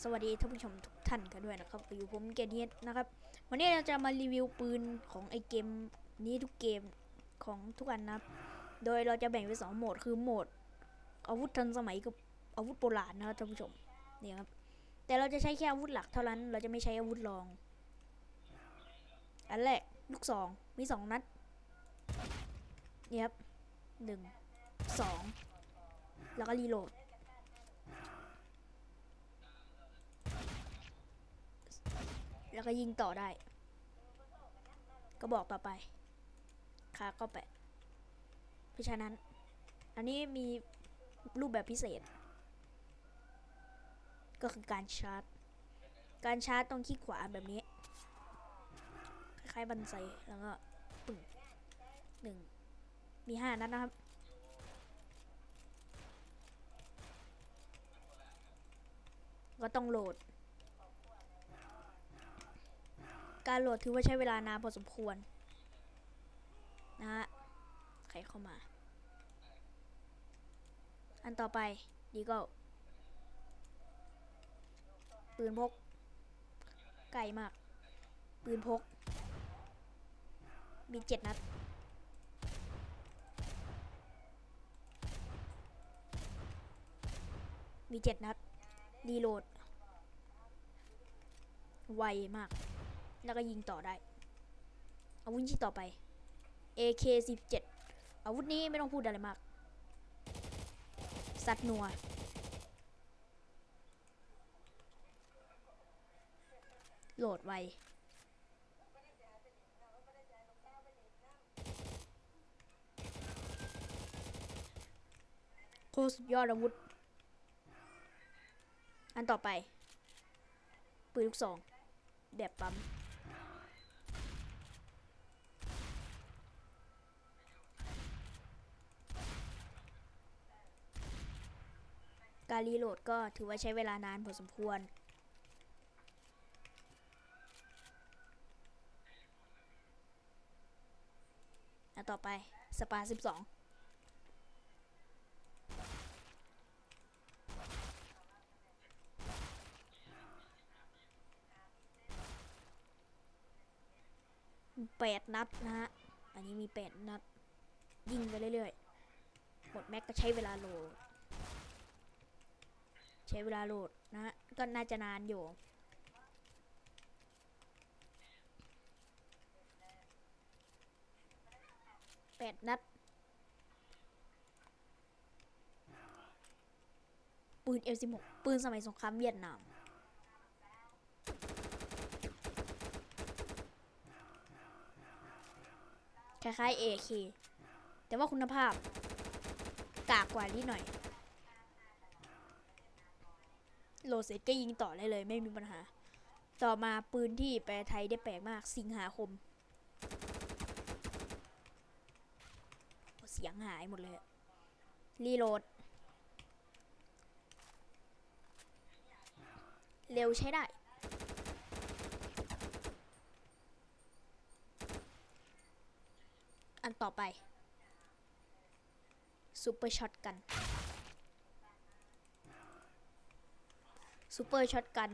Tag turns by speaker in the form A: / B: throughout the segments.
A: สวัสดีท่านผู้ชมทุกท่านกันด้วยนะครับอยู่ผมเกเนียนะครับ วันนี้เราจะมารีวิวปืนของไอเกมนี้ทุกเกมของทุกอันนะครับ โดยเราจะแบ่งเป็นสองโหมดคือโหมด อาวุธทันสมัยกับอาวุธโบราณนะครับท่านผู้ชมนี่ครับ แต่เราจะใช้แค่อาวุธหลักเท่านั้น เราจะไม่ใช้อาวุธรอง อันแรกลูกสองมีสองนัดนี่ครับหนึ่งสองแล้วก็รีโหลด แล้วก็ยิงต่อได้ ก็บอกต่อไปคาก็แปดเพราะฉะนั้น อันนี้มีรูปแบบพิเศษ ก็คือการชาร์จ การชาร์จต้องคลิกขวาแบบนี้ คล้ายๆบันไซแล้วก็ปึ่งหนึ่งมีห้านัดนะครับก็ต้องโหลด การโหลดถือว่าใช้เวลานานพอสมควร นะฮะ ใครเข้ามา อันต่อไปดีก็ปืนพก ไกลมาก ปืนพก มีเจ็ดนัดมีเจ็ดนัด รีโหลด ไวมาก แล้วก็ยิงต่อได้ อาวุธที่ต่อไป AK17 อาวุธนี้ไม่ต้องพูดอะไรมาก สัตว์นัว โหลดไวโคตรสุดยอดอาวุธ อันต่อไป ปืนลูกซอง แบบปั๊ม การรีโหลดก็ถือว่าใช้เวลานานพอสมควรอันต่อไป สปา 12แปดนัดนะฮะ อันนี้มีแปดนัด ยิงไปเรื่อยๆ หมดแม็กก็ใช้เวลาโหลด ช้เวลาโหลดนะฮะก็น่าจะนานอยู่ แปดนัด ปืน M16 ปืนสมัยสงครามเวียดนามคล้ายๆ AK แต่ว่าคุณภาพ กากกว่านิดหน่อย โลเสร็จก็ยิงต่อได้เลยไม่มีปัญหา ต่อมาปืนที่แปลไทยได้แปลกมาก สิงหาคม เสียงหายหมดเลย รีโหลด เร็วใช้ได้อันต่อไปซูเปอร์ช็อตกัน ซูเปอร์ช็อตกัน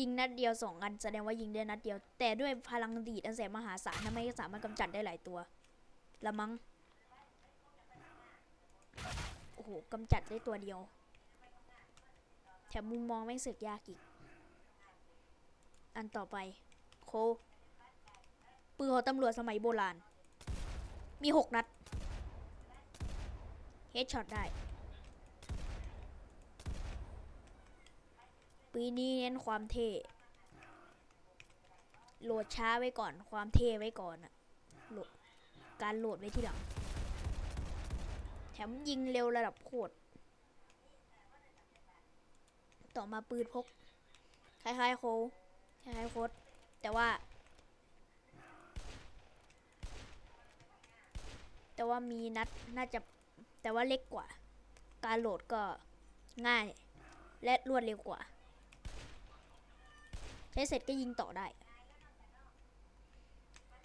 A: ยิงนัดเดียวสองอันแสดงว่ายิงได้นัดเดียว แต่ด้วยพลังดีดอันแสนมหาศาลทำให้สามารถกำจัดได้หลายตัว ละมั้งโอ้โหกำจัดได้ตัวเดียว แถมมุมมองไม่งเสือกยากอีก อันต่อไป โค ปืนของตำรวจสมัยโบราณ มีหกนัด เฮดช็อตได้ ปีนี้เน้นความเท่โหลดช้าไว้ก่อน ความเท่ไว้ก่อนอะโหลดการโหลดไว้ที่หลัง แถมยิงเร็วระดับโคตร ต่อมาปืนพก คล้ายๆโคคล้ายๆโคตแต่ว่า แต่ว่ามีนัดน่าจะ แต่ว่าเล็กกว่า การโหลดก็ง่าย และรวดเร็วกว่า ใช้เสร็จก็ยิงต่อได้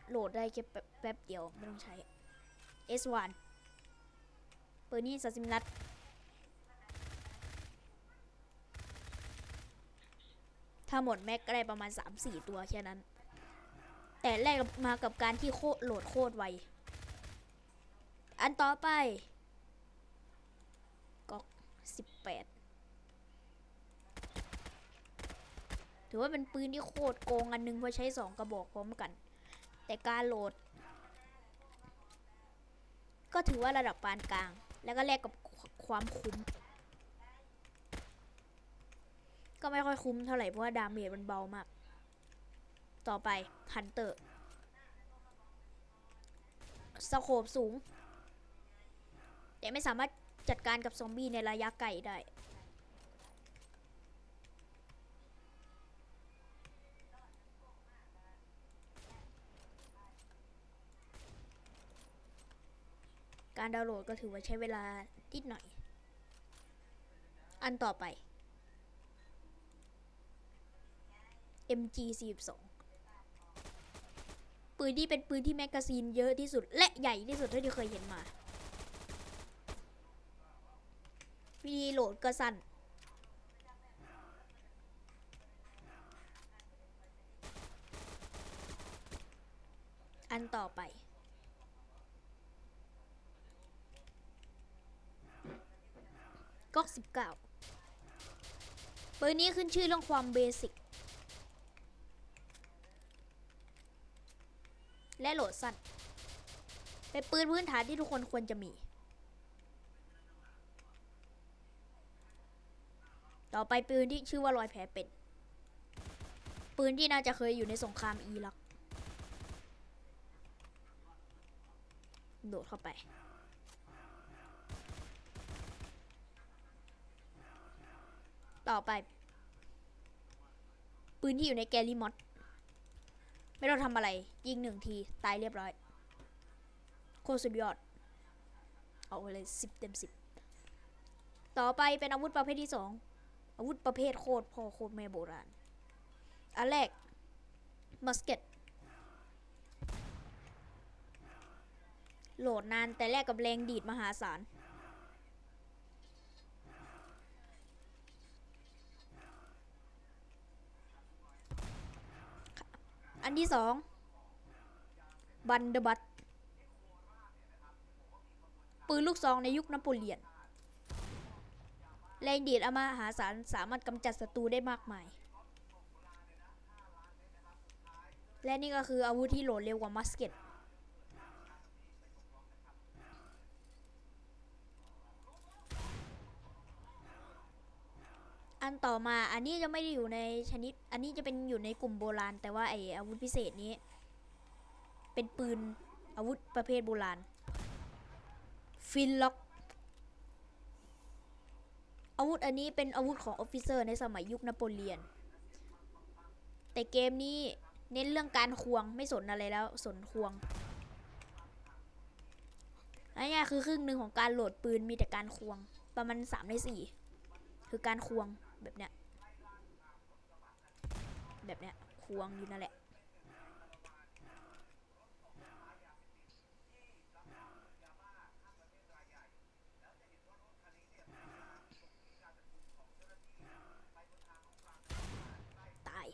A: โหลดได้แค่แป๊บเดียว ไม่ต้องใช้ S1 เปิดนี่ซาซิมรัตถ้าหมดแม็กก็ได้ประมาณ 3-4 ตัวแค่นั้น แต่แรกมากับการที่โคตโหลดโคตรไว อันต่อไป กอก 18 ถือว่าเป็นปืนที่โคตรโกงอันหนึงเพราะใช้2กระบอกพร้อมกัน แต่การโหลด ก็ถือว่าระดับปานกลาง แล้วก็แลกกับความคุ้ม ก็ไม่ค่อยคุ้มเท่าไหร่เพราะว่าดาเมจมันเบามาก ต่อไปฮันเตอร์สโคบสูง แต่ไม่สามารถจัดการกับซอมบี้ในระยะไกลได้ การดาวน์โหลดก็ถือว่าใช้เวลานิดหน่อย อันต่อไป MG 42ปืนที่เป็นปืนที่แมกกาซีนเยอะที่สุด และใหญ่ที่สุดที่เคยเห็นมา วิธีโหลดก็สั้นอันต่อไป ก๊อก19ปืนนี้ขึ้นชื่อเรื่องความเบสิกและโหลดสั้น เป็นปืนพื้นฐานที่ทุกคนควรจะมี ต่อไปปืนที่ชื่อว่ารอยแผลเป็น ปืนที่น่าจะเคยอยู่ในสงครามอิรัก โดดเข้าไป ต่อไป ปืนที่อยู่ในแกลลี่มอดไม่ต้องทำอะไร ยิงหนึ่งที ตายเรียบร้อย โคตรสุดยอด เอาเลยสิบเต็มสิบต่อไปเป็นอาวุธประเภทที่สองอาวุธประเภทโคตรพ่อโคตรแม่โบราณ อันแรกมัสเก็ตโหลดนานแต่แลกกับแรงดีดมหาศาล อันที่สองบันเดบัตปืนลูกซองในยุคนโปเลียน แรงดีดอามาหาสารสามารถกำจัดศัตรูได้มากมาย และนี่ก็คืออาวุธที่โหลดเร็วกว่ามัสเก็ต นต่อมาอันนี้จะไม่ได้อยู่ในชนิด อันนี้จะเป็นอยู่ในกลุ่มโบราณ แต่ว่าไออาวุธพิเศษนี้ เป็นปืนอาวุธประเภทโบราณ ฟินล็อก อาวุธอันนี้เป็นอาวุธของออฟฟิเซอร์ในสมัยยุคนโปเลียน แต่เกมนี้เน้นเรื่องการควงไม่สนอะไรแล้วสนควงอันนี้คือครึ่งหนึ่งของการโหลดปืนมีแต่การควง ประมาณ3ใน4คือการควง แบบเนี้ย แบบเนี้ย ควงอยู่นั่นแหละ ตาย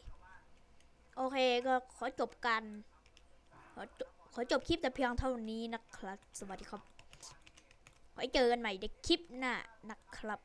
A: โอเคก็ขอจบกัน ขอจบขอจบคลิปแต่เพียงเท่านี้นะครับ สวัสดีครับไว้เจอกันใหม่ในคลิปหน้านะครับ